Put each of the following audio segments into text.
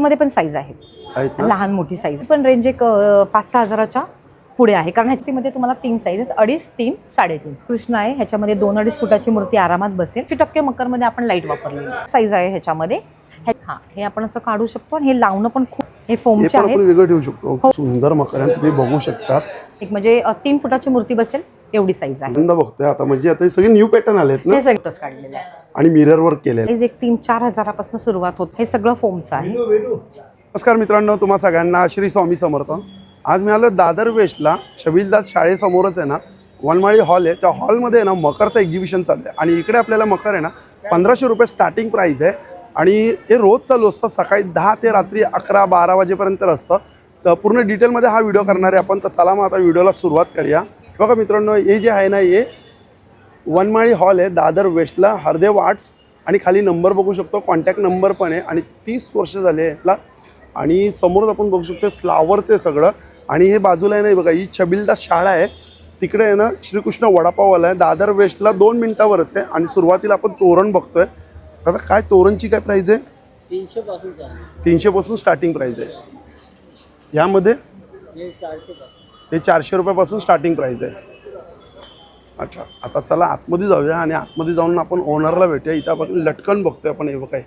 मध्ये पण साईज आहेत. आहेत ना? लहान मोठी साईज पण रेंज एक अं, पाच सहा हजाराच्या पुढे आहे. कारण ह्याच्यामध्ये तुम्हाला तीन साईज अडीच तीन साडेतीन. कृष्ण आहे. ह्याच्यामध्ये दोन अडीच फुटाची मूर्ती आरामात बसेल. ती टक्के मकरमध्ये आपण लाइट वापरलेली साईज आहे ह्याच्यामध्ये. ह्या- हा हे आपण असं काढू शकतो आणि हे लावणं पण खूप हे हे फोमचे आहेत. वेगळं ठेवू शकतो. सुंदर मकर आहे तुम्ही बघू शकता एक म्हणजे तीन फुटाची मूर्ती बसेल एवडी साईज आहे. बघतोय आता म्हणजे आता हे सगळे न्यू पॅटर्न आलेत ना? हे सगळंच काढलेलं आणि मिरर वर्क केले एक तीन चार हजारापासून सुरुवात होत हे सगळं फोमचं आहे. नमस्कार मित्रांनो तुम्हा सगळ्यांना श्री स्वामी समर्थ आज मी आलो दादर वेस्टला छबिलदास शाळेसमोरच आहे ना वनमाळी हॉल आहे. त्या हॉलमध्ये ना मकरचं एक्झिबिशन चालू आहे. आणि इकडे आपल्याला मकर आहे ना पंधराशे रुपये स्टार्टिंग प्राईस आहे. आणि हे रोज चालू असतं सकाळी दहा ते रात्री अकरा बारा वाजेपर्यंत असतं तर पूर्ण डिटेलमध्ये हा व्हिडिओ करणार आहे आपण. तर चला मग आता व्हिडिओला सुरुवात करूया. बघा मित्रांनो हे जे आहे ना हे वनमाळी हॉल आहे दादर वेस्टला हरदेव आर्ट्स. आणि खाली नंबर बघू शकतो कॉन्टॅक्ट नंबर पण आहे. आणि तीस वर्ष झाले याला. आणि समोरच आपण बघू शकतो फ्लावरचं आहे सगळं. आणि हे बाजूला आहे ना बघा ही छबिलदास शाळा आहे. तिकडे आहे ना श्रीकृष्ण वडापाववाला आहे. दादर वेस्टला दोन मिनटावरच आहे. आणि सुरुवातीला आपण तोरण बघतोय. आता काय तोरणची काय प्राईज आहे? तीनशे पासून स्टार्टिंग प्राईज आहे. यामध्ये हे चारशे पासून. चारशे रुपयापासून स्टार्टिंग प्राईस आहे. अच्छा आता चला आतमध्ये जाऊया आणि आतमध्ये जाऊन आपण ओनरला भेटूया. इथं आपण लटकन बघतोय आपण हे बघा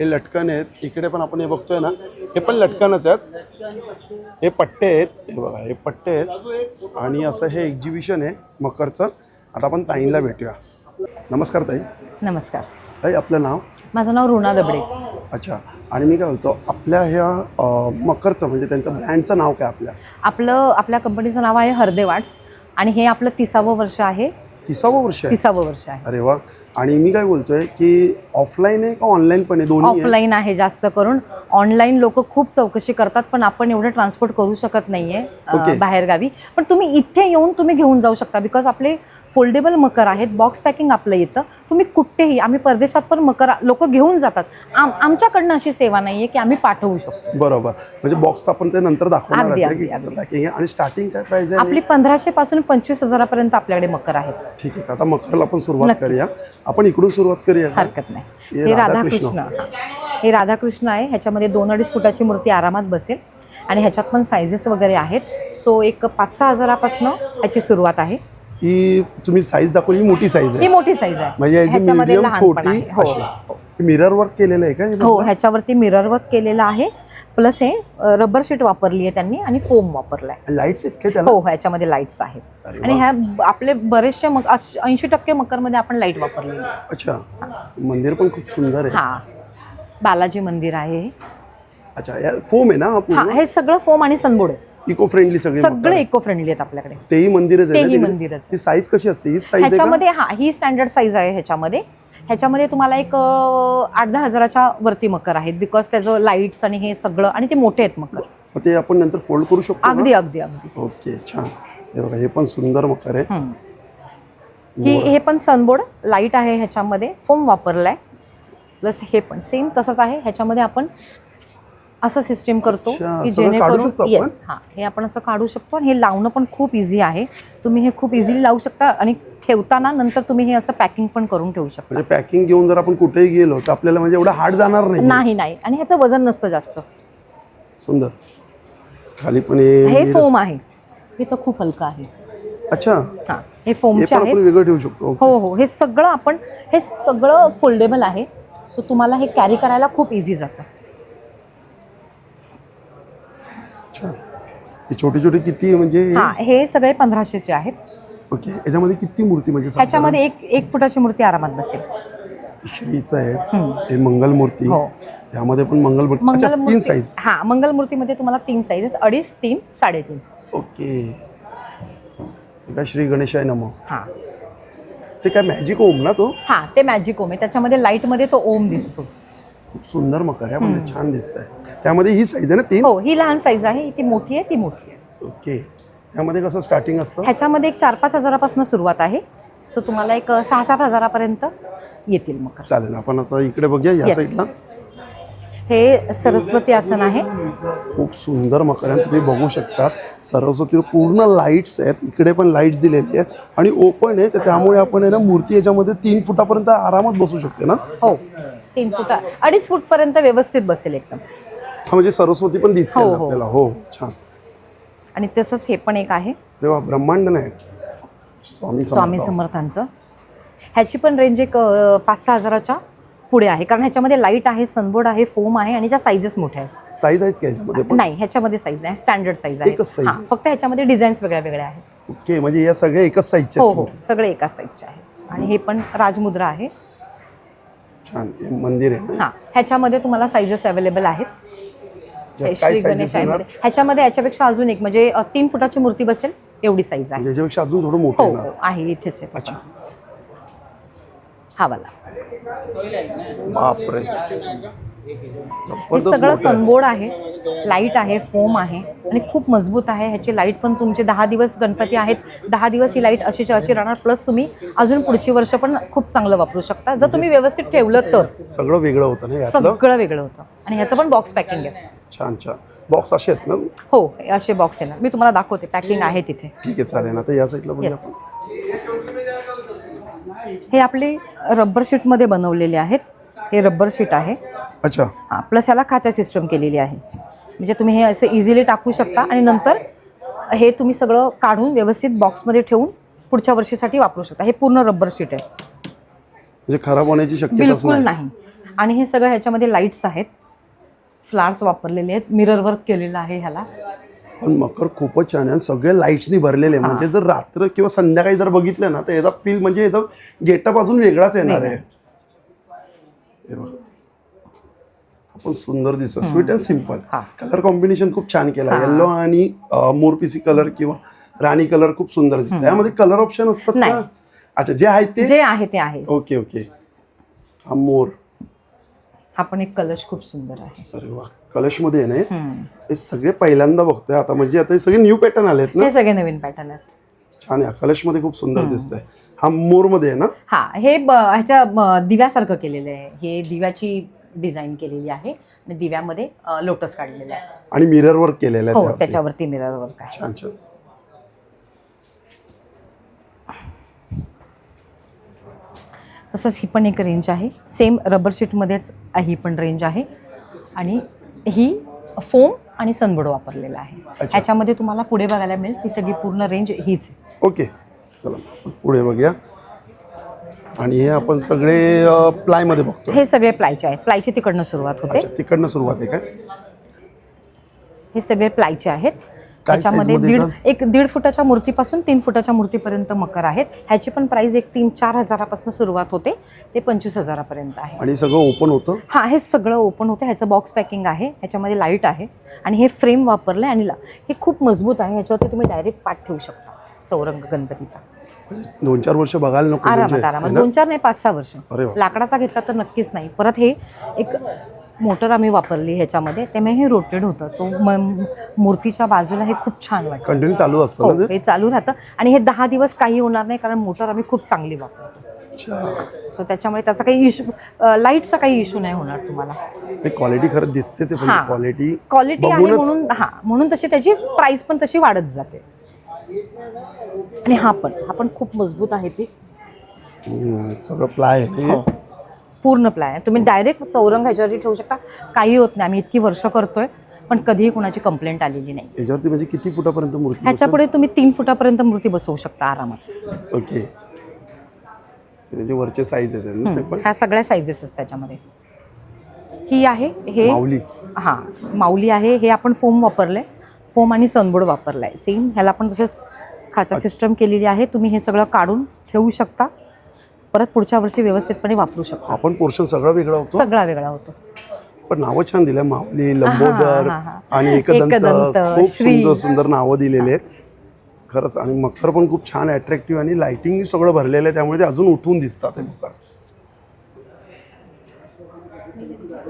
हे लटकन आहेत. इकडे पण आपण हे बघतोय ना हे पण लटकनच आहेत. हे पट्टे आहेत. हे बघा हे पट्टे आहेत. आणि असं हे एक्झिबिशन आहे मकरचं. आता आपण ताईंला भेटूया. नमस्कार ताई. नमस्कार. ताई आपलं नाव? माझं नाव ऋणा दबडे. अच्छा. आणि मी काय बोलतो आपल्या ह्या मकरचं म्हणजे त्यांचं ब्रँडचं नाव काय आपल्या? आपलं आपल्या कंपनीचं नाव आहे हरदेव आर्ट्स आणि हे आपलं तिसावं वर्ष आहे. तिसावं वर्ष आहे? तिसावं वर्ष आहे. अरे वा. आणि मी काय बोलतोय की ऑफलाईन आहे का ऑनलाईन पण आहे? दोन्ही आहे? ऑफलाईन आहे जास्त करून. ऑनलाईन लोक खूप चौकशी करतात पण आपण एवढं ट्रान्सपोर्ट करू शकत नाहीये Okay. बाहेर गावी पण तुम्ही इथे येऊन तुम्ही घेऊन जाऊ शकता बिकॉज आपले फोल्डेबल मकर आहेत बॉक्स पॅकिंग आपलं येतं. तुम्ही कुठेही आम्ही परदेशात पण मकर लोक घेऊन जातात. आम आमच्याकडनं अशी सेवा नाहीये की आम्ही पाठवू शकतो बरोबर. म्हणजे बॉक्स आपण ते नंतर दाखवणार अगदी, आहे की अगदी, कसं अगदी. पॅकिंग आहे. आणि स्टार्टिंग काय प्राइस आहे? आपली पंधराशे पासून पंचवीस हजारापर्यंत आपल्याकडे मकर आहेत. ठीक आहे. तर आता मकरला आपण सुरुवात नक्कीच. करूया. आपण इकडून सुरुवात करूया? हरकत नाही. हे. राधाकृष्ण. हे राधाकृष्ण आहे. ह्याच्यामध्ये दोन अडीच फुटाची मूर्ती आरामात बसेल. आणि ह्याच्यात पण सायझेस वगैरे आहेत. सो एक पाच सहा हजारापासून ह्याची सुरुवात आहे. ही तुम्ही साईज दाखवली ही मोठी साईज ही आहे मोठी साईज आहे. म्हणजे याची ह्याच्यामध्ये मीडियम लहान पण छोटी आहे. हो, अशी. मिरर वर्क केलेलं आहे का हे हो बघा? ह्याच्यावरती मिरर वर्क केलेलं आहे. प्लस हे रबर शीट वापरली आहे त्यांनी आणि फोम वापरलाय. लाईट्स आहेत का त्याला? हो ह्याच्यामध्ये लाईट्स आहेत. अरे आणि वा. ह्या ब- आपले बरेचसे मग ऐंशी टक्के मकरमध्ये आपण लाइट वापरलेली आहे. अच्छा. मंदिर पण खूप सुंदर आहे. हा. बालाजी मंदिर आहे हे. अच्छा या फोम आहे ना हा हा पूर्ण? हे सगळं फोम आणि सनबोर्ड आहे. इको फ्रेंडली सगळे सगळे इको फ्रेंडली आहेत आपल्याकडे. तेही मंदिरच ना तेही? मंदिरच आहे. ती साईज कशी असते? ही साईज ह्याच्यामध्ये हा ही स्टँडर्ड साईज आहे ह्याच्यामध्ये. ह्याच्यामध्ये तुम्हाला एक आठ दहा हजाराच्या वरती मकर आहेत बिकॉज त्याचं लाईट्स आणि हे सगळं आणि ते मोठे आहेत मकर. ते आपण नंतर फोल्ड करू शकतो अगदी अगदी अगदी? ओके छान. हे बघा हे पण सुंदर मकर आहे. ही हे पण सनबोर्ड लाइट आहे ह्याच्यामध्ये. फोम वापरलाय. प्लस हे पण सेम तसंच आहे. ह्याच्यामध्ये आपण असं सिस्टीम करतो की जेणेकरून? येस हां. हे आपण असं काढू शकतो आणि हे लावणं पण खूप इझी आहे. तुम्ही हे खूप इझिली लावू शकता आणि ठेवताना नंतर तुम्ही हे असं पॅकिंग पण करून ठेवू शकता. म्हणजे पॅकिंग घेऊन जर आपण कुठेही गेलो तर आपल्याला म्हणजे एवढं हार्ड जाणार नाही. नाही नाही. आणि ह्याचं वजन नसतं जास्त. सुंदर. खाली पण हे फोम आहे. हे तर खूप हलकं आहे. अच्छा. हां हे फोमचे आपण वेगळं ठेवू शकतो. हो हो. हे सगळं आपण हे सगळं फोल्डेबल आहे. सो तुम्हाला हे कॅरी करायला खूप इझी जातं. अच्छा. हे छोटे छोटे किती म्हणजे हा? हे सगळे पंधराशेचे आहेत. ओके याच्यामध्ये किती मूर्ती म्हणजे साधारण? ह्याच्यामध्ये एक एक फुटाची मूर्ती आरामात बसेल. श्रीचं आहे. हे मंगल मूर्ती. हो. यामध्ये पण मंगल मूर्ती. अच्छा तीन मंगलमूर्ती साईज हा मंगलमूर्तीमध्ये तुम्हाला तीन साईज अडीच तीन साडेतीन. ओके. हे काय श्री गणेशाय नम? हा. ते काय मॅजिक ओम ना तो? हा ते मॅजिक ओम आहे. त्याच्यामध्ये लाईटमध्ये तो ओम दिसतो. खूप सुंदर मकर आहे म्हणजे छान दिसत आहे त्यामध्ये ही साईज आहे ना तीन? हो ही लहान साईज आहे ती मोठी आहे ती मोठी आहे. ओके. त्यामध्ये कसं स्टार्टिंग असतं? ह्याच्यामध्ये एक चार पाच हजारापासून सुरुवात आहे. सो तुम्हाला एक सहा सात हजारापर्यंत येतील मकर. चालेल आपण आता इकडे बघूया या Yes. साईडला हे सरस्वती आसन आहे. खूप सुंदर मकर आहे तुम्ही बघू शकता सरस्वती पूर्ण लाईट्स आहेत इकडे पण लाईट्स दिलेली आहेत आणि ओपन आहे तर त्यामुळे आपण आहे ना मूर्ती याच्यामध्ये तीन फुटापर्यंत आरामात बसू शकते ना? हो. तीन फुट अडीच फूट पर्यंत व्यवस्थित बसेल एकदम. हा म्हणजे सरस्वती पण दिसते हो, हो. आपल्याला. हो छान. आणि तसंच हे पण एक आहे. अरे वा ब्रह्मांड नाही. स्वामी स्वामी समर्थ. समर्थांचं. ह्याची पण रेंज एक अं, पाच सहा हजाराच्या पुढे आहे. कारण ह्याच्यामध्ये लाइट आहे सनबोर्ड आहे फोम आहे आणि ज्या साईजेस मोठ्या आहेत. साईज आहेत का याच्यामध्ये पण? नाही ह्याच्यामध्ये साईज नाही. स्टँडर्ड साईज आहे. एकच size हा, आहे. फक्त ह्याच्यामध्ये डिझाईन्स वेगळ्या वेगळ्या आहेत. ओके म्हणजे या सगळ्या एकच साईजचे हो हो. सगळे एकाच साईजचे आहे आणि हे पण राजमुद्रा आहे. छान हे मंदिर आहे ना? हा ह्याच्यामध्ये तुम्हाला साईजेस अवेलेबल आहेत. श्री गणेश ह्याच्यामध्ये याच्यापेक्षा अजून एक म्हणजे तीन फुटाची मूर्ती बसेल एवढी साईज आहे. म्हणजे याच्यापेक्षा अजून थोडं मोठं हो आहे इथेच आहे. हा वाला. बापरे. हे सगळं. सनबोर्ड आहे लाइट आहे फोम आहे आणि खूप मजबूत आहे. ह्याची लाइट पण तुमचे दहा दिवस गणपती आहेत. दहा दिवस ही लाइट अशीच्या अशी राहणार. प्लस तुम्ही अजून पुढची वर्ष पण खूप चांगलं वापरू शकता. जर तुम्ही व्यवस्थित ठेवलं तर. सगळं वेगळं होतं सगळं वेगळं होतं. आणि ह्याचं पण बॉक्स पॅकिंग आहे. छान छान. बॉक्स असे आहेत ना? हो असे बॉक्स ना. मी तुम्हाला दाखवते. पॅकिंग आहे तिथे. ठीक आहे चालेल ना. आता या साईडला हे आपले रबर शीटमध्ये बनवलेले आहेत. हे रबर शीट आहे. अच्छा. हां प्लस ह्याला खाचा सिस्टम केलेली आहे. म्हणजे तुम्ही हे असं इझिली टाकू शकता आणि नंतर हे तुम्ही सगळं काढून व्यवस्थित बॉक्समध्ये ठेवून पुढच्या वर्षीसाठी वापरू शकता. हे पूर्ण रबर शीट आहे. म्हणजे खराब होण्याची शक्यताच बिलकुल नाही. आणि हे सगळं ह्याच्यामध्ये लाईट्स आहेत. फ्लावर्स वापरलेले आहेत. मिरर वर्क केलेलं आहे ह्याला. पण मकर खूपच छान आहे आणि सगळे लाईट्सनी भरलेले आहे. म्हणजे जर रात्र किंवा संध्याकाळी जर बघितलं ना तर याचा फील म्हणजे याचा गेटअप अजून वेगळाच येणार आहे. हे बघा. आपण सुंदर दिसतो. Sweet and simple. Colour combination खूप छान केला. येल्लो आणि मोरपिसी कलर किंवा राणी कलर खूप सुंदर दिसत. यामध्ये कलर ऑप्शन असतात नाही. का अच्छा जे आहेत ते? जे आहे ते आहे ओके ओके हा मोर. हा पण एक कलश खूप सुंदर आहे. अरे वा. कलशमध्ये आहे ना हे? सगळे पहिल्यांदा बघतोय. आता म्हणजे आता हे सगळे न्यू पॅटर्न आलेत ना? हे सगळे नवीन पॅटर्न आहेत. छान आहे. कलशमध्ये खूप सुंदर दिसतंय. हा मोरमध्ये आहे ना? हा हे ह्याच्या दिव्यासारखं केलेलं आहे. हे दिव्याची डिझाईन केलेली आहे आणि दिव्यामध्ये लोटस काढलेलं आहे. आणि मिरर वर्क केलेलं आहे हो त्यावरती. त्याच्यावरती मिरर वर्क आहे. छान छान. तसंच ही पण एक रेंज आहे. सेम रबर शीटमध्येच ही पण रेंज आहे. आणि ही फोम आणि सनबोर्ड वापरलेला आहे. ह्याच्यामध्ये तुम्हाला पुढे बघायला मिळेल ही सगळी पूर्ण रेंज हीच आहे. ओके. चला पुढे बघूया. आणि हे आपण सगळे प्लायमध्ये बघतो हे सगळे प्लायचे आहेत. प्लायची तिकडनं सुरुवात होते. अच्छा तिकडनं सुरुवात आहे काय? हे सगळे प्लायचे आहेत. काय त्याच्यामध्ये size मध्ये दीड? एक दीड फुटाच्या मूर्तीपासून तीन फुटाच्या मूर्तीपर्यंत मकर आहेत. ह्याची पण प्राइस एक तीन चार हजारापासून सुरुवात होते. ते पंचवीस हजारापर्यंत आहे. आणि सगळं ओपन होतं? हा हे सगळं ओपन होतं. ह्याचं बॉक्स पॅकिंग आहे. ह्याच्यामध्ये लाइट आहे. आणि हे फ्रेम वापरलं आणि ला- हे खूप मजबूत आहे. ह्याच्यावरती तुम्ही डायरेक्ट पाठ ठेवू शकता. चौरंग गणपतीचा. दोन चार वर्ष बघायला नको म्हणजे, आरामात. आरामात है ना? दोन चार नाही पाच सहा वर्ष. लाकडाचा घेतला तर नक्कीच नाही. परत हे एक मोटर आम्ही वापरली ह्याच्यामध्ये त्यामुळे हे रोटेड होतं. सो मूर्तीच्या बाजूला हे खूप छान वाटतं. कंटिन्यू चालू असतं हो हे चालू राहतं. आणि हे दहा दिवस काही होणार नाही कारण मोटर आम्ही खूप चांगली वापरतो. सो त्याच्यामुळे त्याचा काही इश्यू लाईटचा काही इश्यू नाही होणार तुम्हाला. हे क्वालिटी दिसतेच हा. पण क्वालिटी क्वालिटी आहे बघूनच- म्हणून हा म्हणून तशी त्याची प्राइस पण तशी वाढत जाते. आणि हा पण. हा पण खूप मजबूत आहे पीस सगळं प्लाय आहे. हो. पूर्ण प्लाय आहे. तुम्ही डायरेक्ट चौरंग ह्याच्यावरती ठेवू शकता. काही होत नाही. आम्ही इतकी वर्ष करतोय पण कधीही कुणाची कंप्लेंट आलेली नाही. याच्यावरती म्हणजे किती फुटापर्यंत मूर्ती ह्याच्या पुढे तुम्ही तीन फुटापर्यंत मूर्ती बसवू शकता आरामात. बसेल? ओके त्याचे वरचे साईज आहेत ना ते पण ह्या सगळ्या साईजेस आहेत त्याच्यामध्ये. ही आहे हे माऊली. हां माऊली आहे. हे आपण फोम वापरलंय. फोम आणि सनबोर्ड वापरलाय. सेम ह्याला पण तसेच खाचा सिस्टम केलेली आहे. तुम्ही हे सगळं काढून ठेवू शकता. परत पुढच्या वर्षी व्यवस्थितपणे वापरू शकता. आपण पोर्शन सगळा वेगळा होतो? सगळा वेगळा होतो. पण नावं छान दिल्या. माऊली लंबोदर. आणि एकदंत. खूप. सुंदर सुंदर नावं दिलेली आहेत. खरंच. आणि मकर पण खूप छान अट्रॅक्टिव्ह आणि लाइटिंग सगळं भरलेलं आहे. त्यामुळे ते अजून उठून दिसतात हे मकर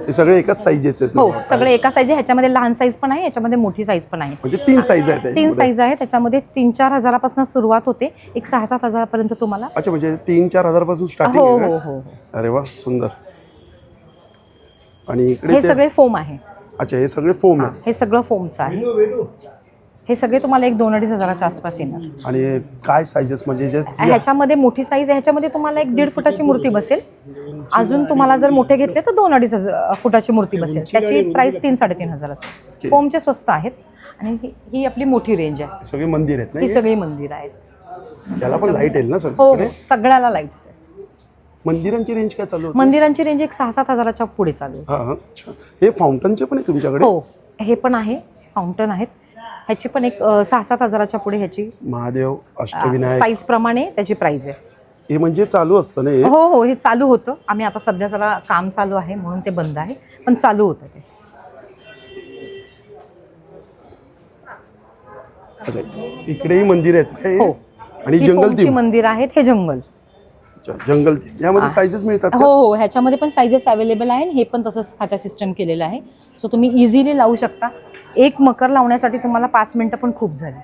हे सगळे एकाच साईजेस आहेत ना? हो सगळे एका साईज ह्याच्यामध्ये लहान साईज पण आहे याच्यामध्ये मोठी साईज पण आहे म्हणजे तीन साईज आहेत तीन त्याच्यामध्ये. साईज आहे त्याच्यामध्ये तीन चार हजारापासून सुरुवात होते एक सहा सात हजारापर्यंत तुम्हाला अच्छा म्हणजे तीन चार हजारपासून हो स्टार्टिंग हो आहे हो का? हो. अरे वा सुंदर आणि इकडे हे सगळे फोम आहे अच्छा हे सगळे फोम आहेत हे सगळं फोमचं आहे हे सगळे तुम्हाला एक दोन अडीच हजाराच्या आसपास येणार. आणि काय सायझेस म्हणजे जे ह्याच्यामध्ये मोठी साईज आहे ह्याच्यामध्ये तुम्हाला एक दीड फुटाची मूर्ती बसेल. अजून तुम्हाला जर मोठे घेतले तर दोन अडीच हजार फुटाची मूर्ती बसेल. त्याची प्राइस तीन साडेतीन हजार असेल. फोमचे स्वस्त आहेत. आणि ही- ही आपली मोठी रेंज आहे. सगळे मंदिर आहेत ही सगळी मंदिर आहेत. त्याला पण लाइट येईल ना हो सगळीकडे? हो सगळ्याला लाईट्स आहे मंदिरांची रेंज काय चालू होती? मंदिरांची रेंज एक सहा सात हजाराच्या पुढे चालू आहे. हा हा. अच्छा हे फाउंटनचे पण आहे तुमच्याकडे? हो. हे पण आहे. फाउंटन आहेत. ह्याची पण एक सहा सात हजाराच्या पुढे ह्याची महादेव अष्टविनायक. साईज प्रमाणे त्याची प्राइस आहे. हे म्हणजे चालू असतं ना हे? हो हो हे चालू होतं. आम्ही आता सध्या जरा काम चालू आहे म्हणून ते बंद आहे पण चालू होतं ते. अच्छा इकडेही मंदिर आहेत काय हो? आणि ही जंगल फोमची मंदिर आहेत हे जंगल. अच्छा जंगल यामध्ये साईजेस मिळतात? हो हो ह्याच्यामध्ये पण साईजेस अवेलेबल आहे हे पण तसंच ह्याच्या सिस्टम केलेलं आहे. सो तुम्ही इझिली लावू शकता. एक मकर लावण्यासाठी तुम्हाला पाच मिनिटं पण खूप झाली.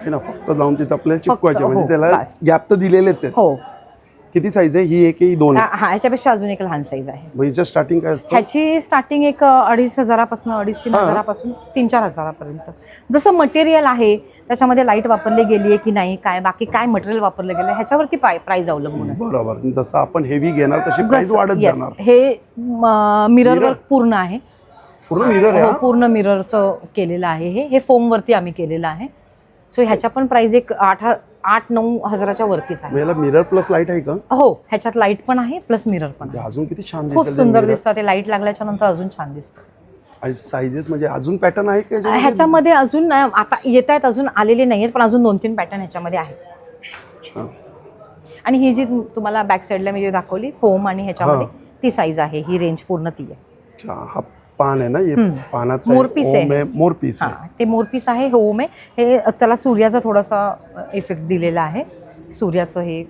आहे ना फक्त लावून तिथं आपल्याला चिपकवायचे हो, म्हणजे त्याला बस. गॅप तर दिलेलेच आहेत. हो. किती साईज आहे? ही एक ही दोन आहे. हा ह्याच्यापेक्षा अजून एक लहान साईज आहे. मग हिचं स्टार्टिंग काय असतं? ह्याची स्टार्टिंग एक अडीच हजारापासून अडीच तीन. हजारापासून तीन चार हजारापर्यंत. जसं मटेरियल आहे त्याच्यामध्ये लाइट वापरली गेली आहे की नाही काय बाकी काय मटेरियल वापरलं गेलं ह्याच्यावरती प्राइस अवलंबून असते. बरोबर. जसं आपण हेवी घेणार तशी प्राइस वाढत yes, जाणार. हे मिरर? वर्क पूर्ण आहे. पूर्ण मिरर आहे हो हा? पूर्ण मिररचं केलेलं आहे हे. हे फोम वरती आम्ही केलेलं आहे. सो ह्याच्या पण प्राइस एक आठ आठ नऊ हजाराच्या वरतीच आहे याला मिरर प्लस लाइट आहे का हो ह्याच्यात लाइट पण आहे प्लस मिरर पण म्हणजे आहे. अजून किती छान खूप दिसेल ते सुंदर mirror. दिसतात ते लाइट लागल्याच्या नंतर अजून छान दिसतात आणि साईजेस म्हणजे अजून पॅटर्न आहे का याच्यामध्ये? ह्याच्यामध्ये अजून अ, आता येत आहेत अजून आलेले नाही आहेत पण अजून दोन तीन पॅटर्न ह्याच्यामध्ये आहेत अच्छा. आणि ही जी तुम्हाला बॅक साईडला मी जी दाखवली फोम आणि ह्याच्यामध्ये ती साईज आहे ही रेंज पूर्ण ती आहे अच्छा हा पान आहे ना हे. पानाचा मोरपीस आहे. मोरपीस आहे. हा ते मोरपीस आहे होम आहे. हे त्याला सूर्याचा थोडासा इफेक्ट दिलेला आहे. सूर्याचं हे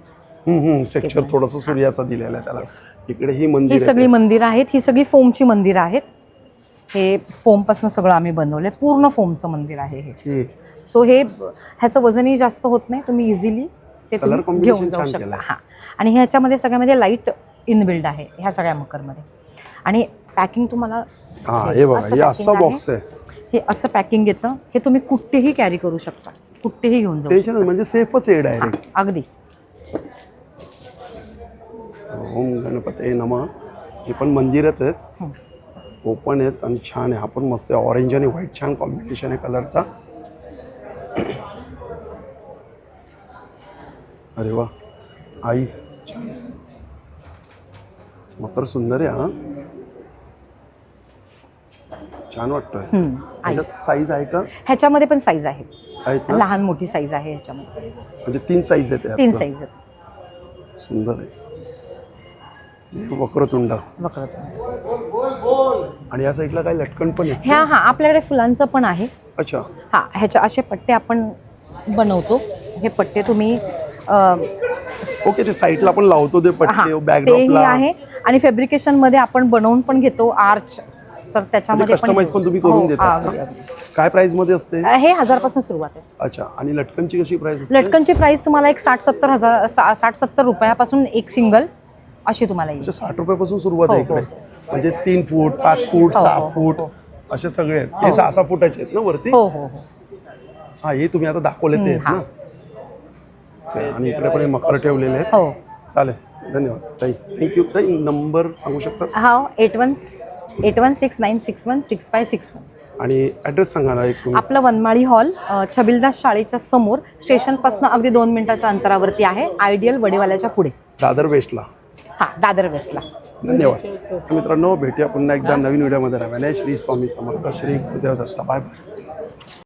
स्ट्रक्चर थोडस सूर्याचा दिलेला आहे त्याला. इकडे ही ही मंदिर सगळी आहेत. मंदिरं आहेत. ही सगळी फोमची मंदिरं आहेत. हे फोमपासून सगळं आम्ही बनवलंय. पूर्ण फोमचं मंदिर आहे हे. सो हे ह्याचं वजनही जास्त होत नाही. तुम्ही इझिली ते घेऊन जाऊ शकता. हां. आणि ह्याच्यामध्ये सगळ्यामध्ये लाइट इनबिल्ड आहे. ह्या सगळ्या मकरमध्ये. आणि पॅकिंग तुम्हाला हा हे बघा हे असा. बॉक्स आहे. हे असं पॅकिंग येतं हे तुम्ही कुठेही कॅरी करू शकता. कुठेही घेऊन जाऊ टेन्शन म्हणजे सेफच आहे. डायरेक्ट हां, अगदी. ओम गणपती नम. हे पण मंदिरच आहेत. हं. ओपन आहेत आणि छान आहे. हा पण मस्त आहे. ऑरेंज आणि व्हाईट छान कॉम्बिनेशन आहे कलरचा अरे वा. आई छान. मकर सुंदर आहे हा. छान वाटतोय. साईज आहे. का? ह्याच्यामध्ये पण साईज आहेत. लहान मोठी साईज आहे ह्याच्यामध्ये. म्हणजे तीन साईज आहेत यात. तीन साईज आहेत. सुंदर आहे. वक्रतुंड. वक्रतुंड. आणि या साईडला काय लटकन पण आहे ह्या हा आपल्याकडे फुलांचं पण आहे. अच्छा. हा ह्याच्या असे पट्टे आपण बनवतो. हे पट्टे तुम्ही ओके ते साईडला आपण लावतो ते पट्टे बॅकड्रॉपला आहे. आणि फॅब्रिकेशनमध्ये आपण बनवून पण घेतो आर्च तर त्याच्यामध्ये म्हणजे customize पण तुम्ही करून हो, का? अगदी. काय प्राइसमध्ये असते? हे हजारपासून सुरुवात आहे. अच्छा आणि लटकनची कशी प्राइस असते? लटकनची प्राइस तुम्हाला एक साठ सत्तर हजार साठ सत्तर रुपयापासून एक सिंगल अशी तुम्हाला येईल. साठ रुपयापासून सुरुवात आहे हो, हो. इकडे म्हणजे तीन फूट पाच फूट हो, सहा हो, फूट हो. असे सगळे आहेत. हे सहा सहा फुटाचे आहेत ना वरती? हो हो हो. हा हे तुम्ही आता दाखवले ते आहेत ना? आणि इकडे पण हे मकर ठेवलेले आहेत. हो. चालेल धन्यवाद. ताई थँक्यू ताई नंबर सांगू शकतात हा eight one eight one six nine six one six five six one. आणि ॲड्रेस सांगा ना एक तुम्ही. आपलं वनमाळी हॉल अ, छबिलदास शाळेच्या समोर स्टेशनपासून अगदी दोन मिनिटाच्या अंतरावरती आहे आयडियल वडेवाल्याच्या पुढे. दादर वेस्टला. हा दादर वेस्टला. धन्यवाद. तर मित्रांनो भेटूया पुन्हा एकदा नवीन व्हिडिओमध्ये. नव्याने श्री स्वामी समर्थ श्री गुरुदेव दत्ता. Bye bye.